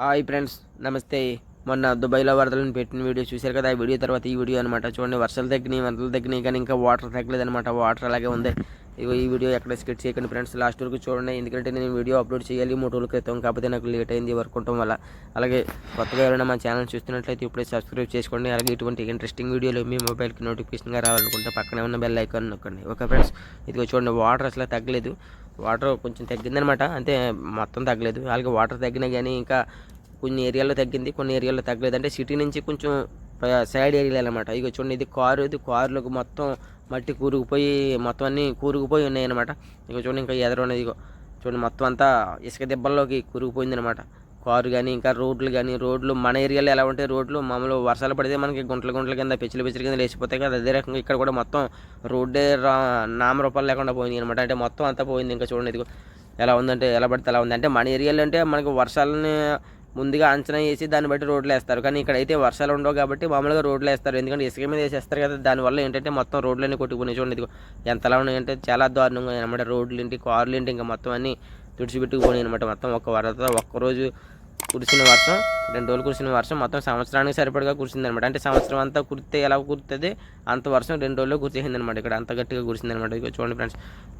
Hi friends నమస్తే. మొన్న దుబాయ్లో వరదలను పెట్టిన వీడియో చూశారు కదా ఆ వీడియో తర్వాత ఈ వీడియో అనమాట చూడండి వర్షాలు తగ్గినాయి వరదలు తగ్గినాయి కానీ ఇంకా వాటర్ తగ్గలేదు అనమాట వాటర్ అలాగే ఉంది. ఇగో ఈ వీడియో ఎక్కడ స్కిట్ చేయకండి ఫ్రెండ్స్. లాస్ట్ వరకు చూడండి. ఎందుకంటే నేను వీడియో అప్లోడ్ చేయాలి మూడు రోజుల క్రితం కాకపోతే నాకు లేట్ అయింది వర్క్ ఉండటం వల్ల. అలాగే కొత్తగా ఎవరైనా మా ఛానల్ చూస్తున్నట్లయితే ఇప్పుడే సబ్స్క్రైబ్ చేసుకోండి. అలాగే ఇటువంటి ఇంట్రెస్టింగ్ వీడియోలు మీ మొబైల్కి నోటిఫికేషన్గా రావాలనుకుంటే పక్కనే ఉన్న బెల్ ఐకాన్ నొక్కండి. ఓకే ఫ్రెండ్స్ ఇదిగో చూడండి వాటర్ అసలు తగ్గలేదు. వాటర్ కొంచెం తగ్గిందనమాట అంటే మొత్తం తగ్గలేదు. అలాగే వాటర్ తగ్గినా కానీ ఇంకా కొన్ని ఏరియాలో తగ్గింది కొన్ని ఏరియాలో తగ్గలేదు. అంటే సిటీ నుంచి కొంచెం సైడ్ ఏరియాలు అనమాట ఇక చూడండి ఇది కారు ఇది కారులకు మొత్తం మట్టి కూరుకుపోయి మొత్తం అన్నీ కూరుకుపోయి ఉన్నాయి అనమాట ఇక చూడండి ఇంకా ఎదరున్నది ఇగో చూడండి మొత్తం అంతా ఇసుక దెబ్బల్లోకి కూరుకుపోయింది అనమాట కారు కానీ ఇంకా రోడ్లు కానీ రోడ్లు మన ఏరియాలో ఎలా ఉంటాయి రోడ్లు మామూలు వర్షాలు పడితే మనకి గుంటల గుంటల కింద పెచ్చులు పిచ్చిల కింద లేచిపోతాయి కదా. అదే రకంగా ఇక్కడ కూడా మొత్తం రోడ్డే రా నామరూపాలు లేకుండా పోయింది అనమాట అంటే మొత్తం అంతా పోయింది. ఇంకా చూడండి ఇదిగో ఎలా ఉందంటే ఎలా పడితే ఎలా ఉంది. అంటే మన ఏరియాలో అంటే మనకి వర్షాలని ముందుగా అంచనా వేసి దాన్ని బట్టి రోడ్లు వేస్తారు. కానీ ఇక్కడైతే వర్షాలు ఉండవు కాబట్టి మామూలుగా రోడ్లు వేస్తారు. ఎందుకంటే ఇసుక మీద వేసేస్తారు కదా దానివల్ల ఏంటంటే మొత్తం రోడ్లన్నీ కొట్టుకుని చూడండి ఎంతలా ఉన్నాయంటే చాలా దారుణంగా అనమాట రోడ్లు ఏంటి కార్లు ఏంటి ఇంకా మొత్తం అన్నీ తుడిచిపెట్టుకుపోయినాయి అనమాట మొత్తం ఒక్క వరద ఒక్కరోజు కురిసిన వర్షం రెండు రోజులు కురిసిన వర్షం మొత్తం సంవత్సరానికి సరిపడగా కురిసిందనమాట. అంటే సంవత్సరం అంతా కురితే ఎలా కురుతుంది అంత వర్షం రెండు రోజుల్లో కురిసేసిందనమాట. ఇక్కడ అంత గట్టిగా కురిసిందనమాట. ఇక చూడండి ఫ్రెండ్స్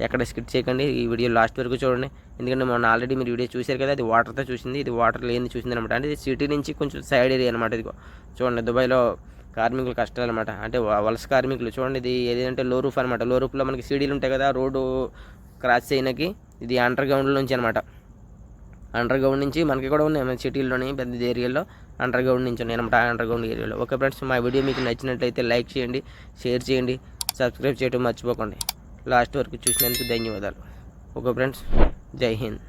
ఎక్కడ స్కిట్ చేయకండి. ఈ వీడియో లాస్ట్ వరకు చూడండి. ఎందుకంటే మొన్న ఆల్రెడీ మీరు వీడియో చూశారు కదా అది వాటర్తో చూసింది ఇది వాటర్ లేని చూసింది అనమాట అంటే ఇది సిటీ నుంచి కొంచెం సైడ్ ఏరియా అనమాట ఇది చూడండి దుబాయ్లో కార్మికుల కష్టాలు అనమాట అంటే వలస కార్మికులు చూడండి ఇది ఏదంటే లో రూఫ్ అనమాట. లో రూఫ్లో మనకి సీడీలు ఉంటాయి కదా రోడ్డు క్రాస్ చేయడానికి ఇది అండర్ గ్రౌండ్ నుంచి అనమాట. అండర్ గ్రౌండ్ నుంచి మనకి కూడా ఉన్నాయి మన సిటీల్లోని పెద్ద ఏరియాలో అండర్ గ్రౌండ్ నుంచి ఉన్నాయి అనమాట అండర్ గ్రౌండ్ ఏరియాలో. ఓకే ఫ్రెండ్స్ మా వీడియో మీకు నచ్చినట్లయితే లైక్ చేయండి షేర్ చేయండి సబ్స్క్రైబ్ చేయడం మర్చిపోకండి. లాస్ట్ వరకు చూసినందుకు ధన్యవాదాలు. ఓకే ఫ్రెండ్స్ జై హింద్.